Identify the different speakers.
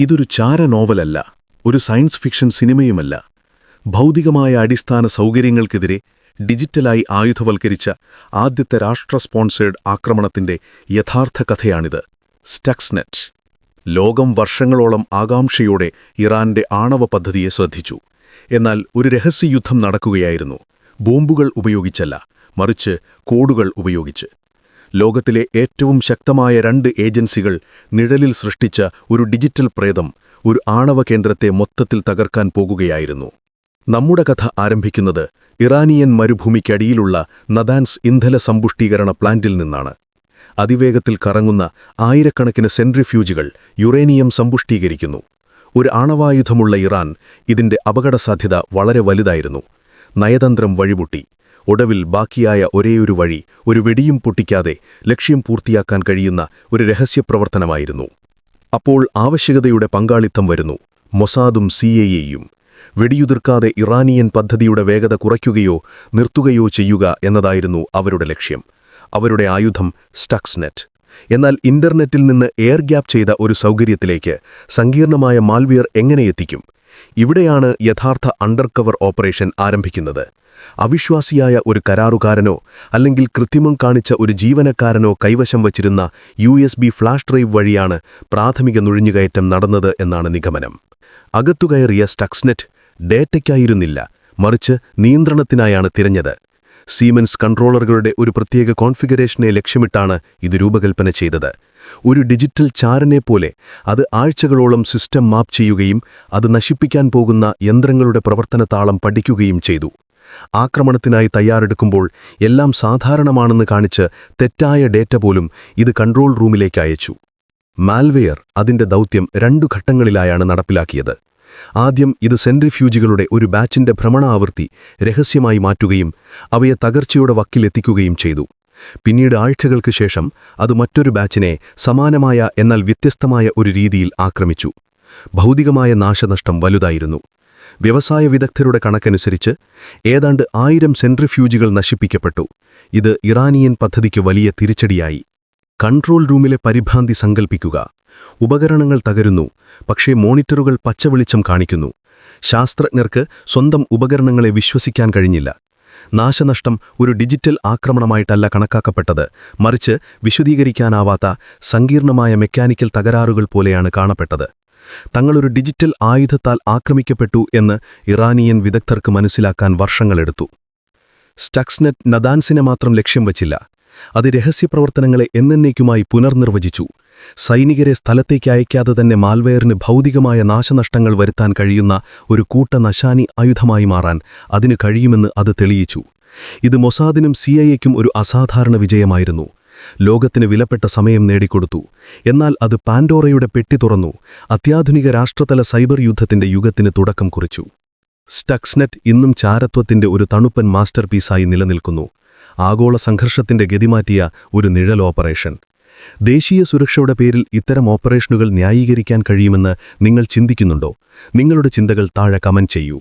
Speaker 1: ഇതൊരു ചാര നോവലല്ല ഒരു സയൻസ് ഫിക്ഷൻ സിനിമയുമല്ല. ഭൗതികമായ അടിസ്ഥാന സൗകര്യങ്ങൾക്കെതിരെ ഡിജിറ്റലായി ആയുധവൽക്കരിച്ച ആദ്യത്തെ രാഷ്ട്ര സ്പോൺസേഡ് ആക്രമണത്തിന്റെ യഥാർത്ഥ കഥയാണിത്. സ്റ്റക്സ്നെറ്റ്. ലോകം വർഷങ്ങളോളം ആകാംക്ഷയോടെ ഇറാന്റെ ആണവ പദ്ധതിയെ ശ്രദ്ധിച്ചു. എന്നാൽ ഒരു രഹസ്യയുദ്ധം നടക്കുകയായിരുന്നു. ബോംബുകൾ ഉപയോഗിച്ചല്ല മറിച്ച് കോഡുകൾ ഉപയോഗിച്ച്. ലോകത്തിലെ ഏറ്റവും ശക്തമായ രണ്ട് ഏജൻസികൾ നിഴലിൽ സൃഷ്ടിച്ച ഒരു ഡിജിറ്റൽ പ്രേതം ഒരു ആണവ കേന്ദ്രത്തെ മൊത്തത്തിൽ തകർക്കാൻ പോകുകയായിരുന്നു. നമ്മുടെ കഥ ആരംഭിക്കുന്നത് ഇറാനിയൻ മരുഭൂമിക്കടിയിലുള്ള നദാൻസ് ഇന്ധന സമ്പുഷ്ടീകരണ പ്ലാന്റിൽ നിന്നാണ്. അതിവേഗത്തിൽ കറങ്ങുന്ന ആയിരക്കണക്കിന് സെൻട്രിഫ്യൂജുകൾ യുറേനിയം സമ്പുഷ്ടീകരിക്കുന്നു. ഒരു ആണവായുധമുള്ള ഇറാൻ ഇതിന്റെ അപകടസാധ്യത വളരെ വലുതായിരുന്നു. നയതന്ത്രം വഴിപൊട്ടി ഒടുവിൽ ബാക്കിയായ ഒരേയൊരു വഴി ഒരു വെടിയും പൊട്ടിക്കാതെ ലക്ഷ്യം പൂർത്തിയാക്കാൻ കഴിയുന്ന ഒരു രഹസ്യപ്രവർത്തനമായിരുന്നു. അപ്പോൾ ആവശ്യകതയുടെ പങ്കാളിത്തം വരുന്നു. മൊസാദും സിഎയെയും വെടിയുതിർക്കാതെ ഇറാനിയൻ പദ്ധതിയുടെ വേഗത കുറയ്ക്കുകയോ നിർത്തുകയോ ചെയ്യുക എന്നതായിരുന്നു അവരുടെ ലക്ഷ്യം. അവരുടെ ആയുധം സ്റ്റക്സ്നെറ്റ് എന്നാൽ ഇന്റർനെറ്റിൽ നിന്ന് എയർ ഗ്യാപ്പ് ചെയ്ത ഒരു സൗകര്യത്തിലേക്ക് സങ്കീർണമായ മാൽവിയർ എങ്ങനെ എത്തിക്കും? ഇവിടെയാണ് യഥാർത്ഥ അണ്ടർകവർ ഓപ്പറേഷൻ ആരംഭിക്കുന്നത്. അവിശ്വാസിയായ ഒരു കരാറുകാരനോ അല്ലെങ്കിൽ കൃത്രിമം കാണിച്ച ഒരു ജീവനക്കാരനോ കൈവശം വച്ചിരുന്ന യു ഫ്ലാഷ് ഡ്രൈവ് വഴിയാണ് പ്രാഥമിക നുഴഞ്ഞുകയറ്റം നടന്നത് എന്നാണ് നിഗമനം. അകത്തുകയറിയ സ്റ്റക്സ്നെറ്റ് ഡേറ്റയ്ക്കായിരുന്നില്ല മറിച്ച് നിയന്ത്രണത്തിനായാണ് തിരഞ്ഞത്. സീമൻസ് കൺട്രോളറുകളുടെ ഒരു പ്രത്യേക കോൺഫിഗറേഷനെ ലക്ഷ്യമിട്ടാണ് ഇത് രൂപകൽപ്പന ചെയ്തത്. ഒരു ഡിജിറ്റൽ ചാരനെ പോലെ അത് ആഴ്ചകളോളം സിസ്റ്റം മാപ്പ് ചെയ്യുകയും അത് നശിപ്പിക്കാൻ പോകുന്ന യന്ത്രങ്ങളുടെ പ്രവർത്തനത്താളം പഠിക്കുകയും ചെയ്തു. ആക്രമണത്തിനായി തയ്യാറെടുക്കുമ്പോൾ എല്ലാം സാധാരണമാണെന്ന് കാണിച്ച് തെറ്റായ ഡേറ്റ പോലും ഇത് കൺട്രോൾ റൂമിലേക്ക് അയച്ചു. മാൽവെയർ അതിന്റെ ദൗത്യം രണ്ടു ഘട്ടങ്ങളിലായാണ് നടപ്പിലാക്കിയത്. ആദ്യം ഇത് സെൻട്രിഫ്യൂജുകളുടെ ഒരു ബാച്ചിന്റെ ഭ്രമണാവൃത്തി രഹസ്യമായി മാറ്റുകയും അവയെ തകർച്ചയുടെ വക്കിലെത്തിക്കുകയും ചെയ്തു. പിന്നീട് ആഴ്ചകൾക്ക് ശേഷം അത് മറ്റൊരു ബാച്ചിനെ സമാനമായ എന്നാൽ വ്യത്യസ്തമായ ഒരു രീതിയിൽ ആക്രമിച്ചു. ഭൗതികമായ നാശനഷ്ടം വലുതായിരുന്നു. വ്യവസായ വിദഗ്ധരുടെ കണക്കനുസരിച്ച് ഏതാണ്ട് ആയിരം സെൻട്രിഫ്യൂജുകൾ നശിപ്പിക്കപ്പെട്ടു. ഇത് ഇറാനിയൻ പദ്ധതിക്ക് വലിയ തിരിച്ചടിയായി. കൺട്രോൾ റൂമിലെ പരിഭ്രാന്തി സങ്കൽപ്പിക്കുക. ഉപകരണങ്ങൾ തകരുന്നു പക്ഷേ മോണിറ്ററുകൾ പച്ചവെളിച്ചം കാണിക്കുന്നു. ശാസ്ത്രജ്ഞർക്ക് സ്വന്തം ഉപകരണങ്ങളെ വിശ്വസിക്കാൻ കഴിഞ്ഞില്ല. നാശനഷ്ടം ഒരു ഡിജിറ്റൽ ആക്രമണമായിട്ടല്ല കണക്കാക്കപ്പെട്ടത്. മറിച്ച് വിശദീകരിക്കാനാവാത്ത സങ്കീർണമായ മെക്കാനിക്കൽ തകരാറുകൾ പോലെയാണ് കാണപ്പെട്ടത്. തങ്ങളൊരു ഡിജിറ്റൽ ആയുധത്താൽ ആക്രമിക്കപ്പെട്ടു എന്ന് ഇറാനിയൻ വിദഗ്ധർക്ക് മനസ്സിലാക്കാൻ വർഷങ്ങളെടുത്തു. സ്റ്റക്സ്നെറ്റ് നദാൻസിനെ മാത്രം ലക്ഷ്യം വച്ചില്ല. അത് രഹസ്യപ്രവർത്തനങ്ങളെ എന്നേക്കുമായി പുനർനിർവചിച്ചു. സൈനികരെ സ്ഥലത്തേക്ക് അയക്കാതെ തന്നെ മാൽവെയറിന് ഭൗതികമായ നാശനഷ്ടങ്ങൾ വരുത്താൻ കഴിയുന്ന ഒരു കൂട്ട നശാനി ആയുധമായി മാറാൻ അതിന് കഴിയുമെന്ന് അത് തെളിയിച്ചു. ഇത് മൊസാദിനും സി ഒരു അസാധാരണ വിജയമായിരുന്നു. ലോകത്തിന് വിലപ്പെട്ട സമയം നേടിക്കൊടുത്തു. എന്നാൽ അത് പാൻഡോറയുടെ പെട്ടി തുറന്നു. അത്യാധുനിക രാഷ്ട്രതല സൈബർ യുദ്ധത്തിന്റെ യുഗത്തിന് തുടക്കം കുറിച്ചു. സ്റ്റക്സ്നെറ്റ് ഇന്നും ചാരത്വത്തിന്റെ ഒരു തണുപ്പൻ മാസ്റ്റർപീസായി നിലനിൽക്കുന്നു. ആഗോള സംഘർഷത്തിന്റെ ഗതിമാറ്റിയ ഒരു നിഴൽ ഓപ്പറേഷൻ. ദേശീയ സുരക്ഷയുടെ പേരിൽ ഇത്തരം ഓപ്പറേഷനുകൾ ന്യായീകരിക്കാൻ കഴിയുമെന്ന് നിങ്ങൾ ചിന്തിക്കുന്നുണ്ടോ? നിങ്ങളുടെ ചിന്തകൾ താഴെ കമന്റ് ചെയ്യൂ.